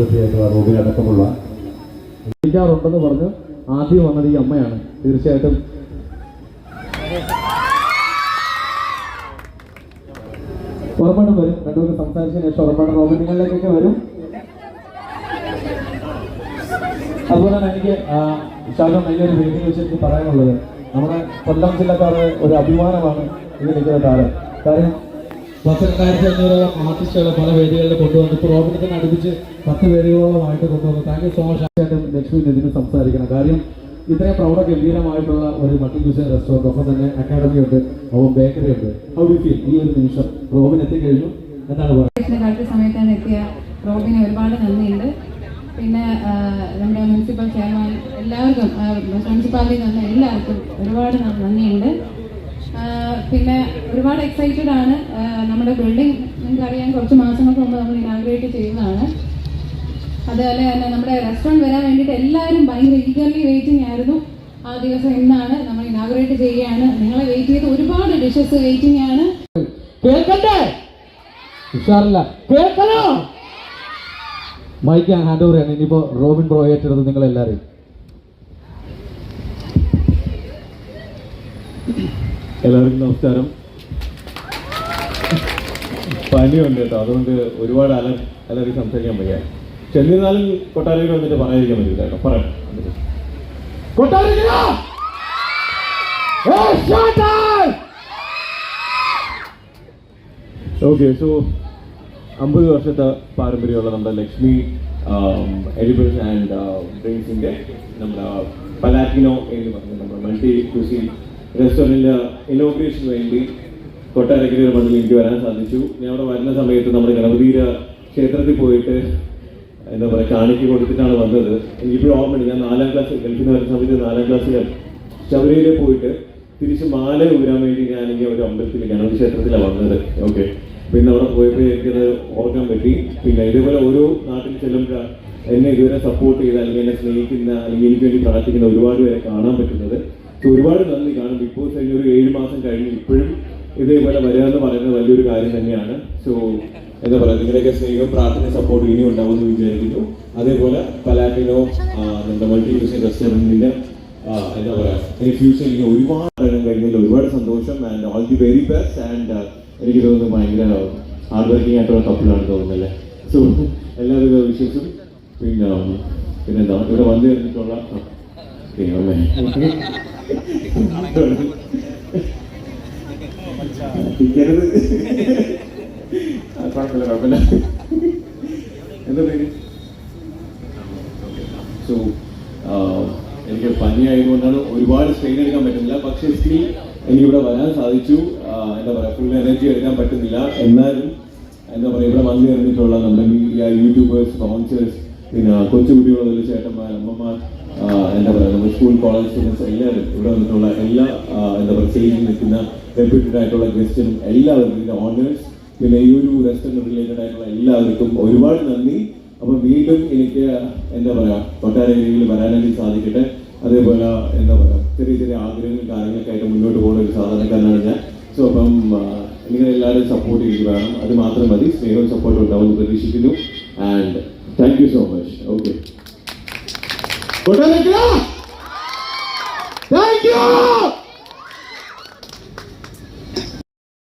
അടക്കമുള്ള വിളിക്കാറുണ്ടെന്ന് പറഞ്ഞ് ആദ്യം വന്നത് ഈ അമ്മയാണ്. തീർച്ചയായിട്ടും. ഉറപ്പായിട്ടും വരും. രണ്ടുപേരും സംസാരിച്ചതിന് ശേഷം ഉറപ്പായിട്ടും റോബിൻ നിങ്ങളിലേക്കൊക്കെ വരും. അതുപോലെ തന്നെ എനിക്ക് ശാഖം വലിയൊരു വേദി വെച്ച് എനിക്ക് പറയാനുള്ളത്. നമ്മുടെ കൊല്ലം ജില്ലക്കാരുടെ ഒരു അഭിമാനമാണ് ഇത് നിൽക്കുന്ന താരം. കാര്യം പത്ത് രണ്ടായിരത്തി അഞ്ഞൂറോളം ആർട്ടിസ്റ്റുകളെ പല വേദികളിൽ കൊണ്ടുവന്ന് ഇപ്പോൾ റോബിനത്തിന് അടുപ്പിച്ച് പത്ത് വേദികളോളമായിട്ട് കൊണ്ടുവന്നു താങ്ക് യു സോ മച്ച് ആയിട്ടും ലക്ഷ്മി ഇതിന് സംസാരിക്കണം. കാര്യം ഇത്രയും പ്രൗഢ ഗംഭീരമായിട്ടുള്ള ഒരു മട്ടൻ ക്യൂസിൻ റെസ്റ്റോറന്റ് ഒപ്പം തന്നെ അക്കാഡമി ഉണ്ട് ഒപ്പം ബേക്കറി ഉണ്ട്. അവിടെ ഈ ഒരു നിമിഷം റോബിൻ എത്തിക്കഴിഞ്ഞു. എന്താണ് പറയുന്നത് സമയത്താണ് എത്തിയ റോബിന് ഒരുപാട് നന്ദിയുണ്ട്. പിന്നെ നമ്മുടെ മുനിസിപ്പൽ ചെയർമാൻ എല്ലാവർക്കും മുനിസിപ്പാലിറ്റിയിൽ നിന്ന് എല്ലാവർക്കും ഒരുപാട് നന്ദിയുണ്ട്. പിന്നെ ഒരുപാട് എക്സൈറ്റഡ് ആണ്. നമ്മുടെ ബിൽഡിംഗ് നിങ്ങൾക്ക് അറിയാൻ കുറച്ച് മാസങ്ങൾക്ക് മുമ്പ് നമ്മൾ ഇനാഗ്രേറ്റ് ചെയ്യുന്നതാണ് അതുപോലെ തന്നെ നമ്മുടെ റെസ്റ്റോറന്റ് വരാൻ വേണ്ടിയിട്ട് എല്ലാവരും ഭയങ്കര ഈഗർലി വെയിറ്റിംഗ് ആയിരുന്നു. ആ ദിവസം ഇന്നാണ് നമ്മൾ ഇനാഗ്രേറ്റ് ചെയ്യുകയാണ്. നിങ്ങളെ വെയിറ്റ് ചെയ്ത് ഒരുപാട് ഡിഷസ് വെയിറ്റിംഗ് ആണ്. ഉഷാറില്ല. കേൾക്കണോ? മൈക്ക് ഹാൻഡ് ഓവർ ചെയ്യണം ഇനിയിപ്പോ റോബിൻ ബ്രോ ഏറ്റെടുത്ത് നിങ്ങൾ എല്ലാവർക്കും നമസ്കാരം. പനിയുണ്ട് കേട്ടോ. അതുകൊണ്ട് ഒരുപാട് അല അലറി സംസാരിക്കാൻ വയ്യ. ചെന്നിരുന്നാലും കൊട്ടാരയിൽ വന്നിട്ട് പറയാതിരിക്കാൻ പറ്റില്ല കേട്ടോ. പറയാം ഓക്കെ സോ അമ്പത് വർഷത്തെ പാരമ്പര്യമുള്ള നമ്മുടെ ലക്ഷ്മി എഡിബിൾസ് ആൻഡ് ഡ്രിങ്ക്സിന്റെ നമ്മുടെ പലാറ്റിനോ എന്ന് പറഞ്ഞ നമ്മുടെ മൾട്ടി ക്യൂസിൻ റെസ്റ്റോറന്റിന്റെ ഇനോഗ്രേഷന് വേണ്ടി കൊട്ടാരക്കര ഒരു മണ്ണിൽ എനിക്ക് വരാൻ സാധിച്ചു. ഞാൻ അവിടെ വരുന്ന സമയത്ത് നമ്മുടെ ഗണപതിര ക്ഷേത്രത്തിൽ പോയിട്ട് എന്താ പറയുക കാണിക്ക് കൊടുത്തിട്ടാണ് വന്നത്. എനിക്കിപ്പോഴും ഓർമ്മയുണ്ട്. ഞാൻ നാലാം ക്ലാസ് ഗൾഫിൽ നിന്ന് വരുന്ന സമയത്ത് നാലാം ക്ലാസ്സിൽ ശബരിമലയിൽ പോയിട്ട് തിരിച്ച് മാല ഊരാൻ വേണ്ടി ഞാനെങ്കിൽ ഒരു അമ്പലത്തിൽ ഗണപതി ക്ഷേത്രത്തിലാണ് വന്നത്. ഓക്കെ പിന്നെ അവിടെ പോയപ്പോൾ എനിക്കത് ഓർക്കാൻ പറ്റി. പിന്നെ ഇതേപോലെ ഓരോ നാട്ടിൽ ചെല്ലുമ്പോൾ എന്നെ ഇതുവരെ സപ്പോർട്ട് ചെയ്ത അല്ലെങ്കിൽ എന്നെ സ്നേഹിക്കുന്ന അല്ലെങ്കിൽ എനിക്ക് വേണ്ടി പ്രാർത്ഥിക്കുന്ന ഒരുപാട് പേരെ കാണാൻ പറ്റുന്നത് ഒരുപാട് നന്ദി കാരണം ബിഗ് ബോസ് കഴിഞ്ഞ ഒരു ഏഴ് മാസം കഴിഞ്ഞ് ഇപ്പോഴും ഇതേപോലെ വരിക എന്ന് പറയുന്നത് വലിയൊരു കാര്യം തന്നെയാണ്. സോ എന്താ പറയുക നിങ്ങളുടെയൊക്കെ സ്നേഹം പ്രാർത്ഥന സപ്പോർട്ട് ഇനിയും ഉണ്ടാവുമെന്ന് വിചാരിക്കുന്നു. അതേപോലെ പലാറ്റിനോ നമ്മുടെ മൾട്ടി ക്യൂസിൻ റെസ്റ്റോറന്റിന്റെ എന്താ പറയുക എനിക്ക് ഫ്യൂച്ചറിൽ ഇനി ഒരുപാട് അറിയാൻ കഴിഞ്ഞതിൽ ഒരുപാട് സന്തോഷം and all the very best and എനിക്ക് തോന്നുന്നു ഭയങ്കര ഹാർഡ് വർക്കിംഗ് ആയിട്ടുള്ള കപ്പിളാണ് തോന്നുന്നല്ലേ? സോ എല്ലാവിധ വിശേഷം പിന്നെ പിന്നെന്താ? ഇവിടെ വന്നു കഴിഞ്ഞിട്ടുള്ള ദൈവമേ. സോ എനിക്ക് പനി ആയതുകൊണ്ടാണ് ഒരുപാട് സ്ട്രെയിൻ എടുക്കാൻ പറ്റുന്നില്ല. പക്ഷെ സ്റ്റിൽ എനിക്കിവിടെ വരാൻ സാധിച്ചു. എന്താ പറയുക ഫുൾ എനർജി എടുക്കാൻ പറ്റുന്നില്ല. എന്നാലും എന്താ പറയുക ഇവിടെ വന്നു കഴിഞ്ഞിട്ടുള്ള നമ്മുടെ മീഡിയ യൂട്യൂബേഴ്സ് സ്പോൺസേഴ്സ് പിന്നെ കൊച്ചുകുട്ടികളുള്ള ചേട്ടന്മാർ അമ്മമാർ എന്താ പറയുക സ്കൂൾ കോളേജ് സ്റ്റുഡൻസ് എല്ലാവരും ഇവിടെ വന്നിട്ടുള്ള എല്ലാ എന്താ പറയുക സ്റ്റേജിൽ നിൽക്കുന്ന റെപ്യൂട്ടഡ് ആയിട്ടുള്ള ഗസ്റ്റിനും എല്ലാവർക്കും ഇതിന്റെ ഓണേഴ്സ് പിന്നെ ഈ ഒരു റെസ്റ്റോറന്റ് റിലേറ്റഡ് ആയിട്ടുള്ള എല്ലാവർക്കും ഒരുപാട് നന്ദി. അപ്പോൾ വീണ്ടും എനിക്ക് എന്താ പറയുക കൊട്ടാരയിൽ വരാനായിട്ട് സാധിക്കട്ടെ. അതേപോലെ എന്താ പറയുക ചെറിയ ചെറിയ ആഗ്രഹങ്ങളും കാര്യങ്ങളൊക്കെ ആയിട്ട് മുന്നോട്ട് പോകുന്ന ഒരു സാധാരണക്കാരനാണ് ഞാൻ. സോ അപ്പം നിങ്ങൾ എല്ലാവരും സപ്പോർട്ട് ചെയ്ത് വേണം. അത് മാത്രം മതി. സ്നേഹവും സപ്പോർട്ടും ഉണ്ടാവുമെന്ന് പ്രതീക്ഷിക്കുന്നു. And thank you so much okay thank you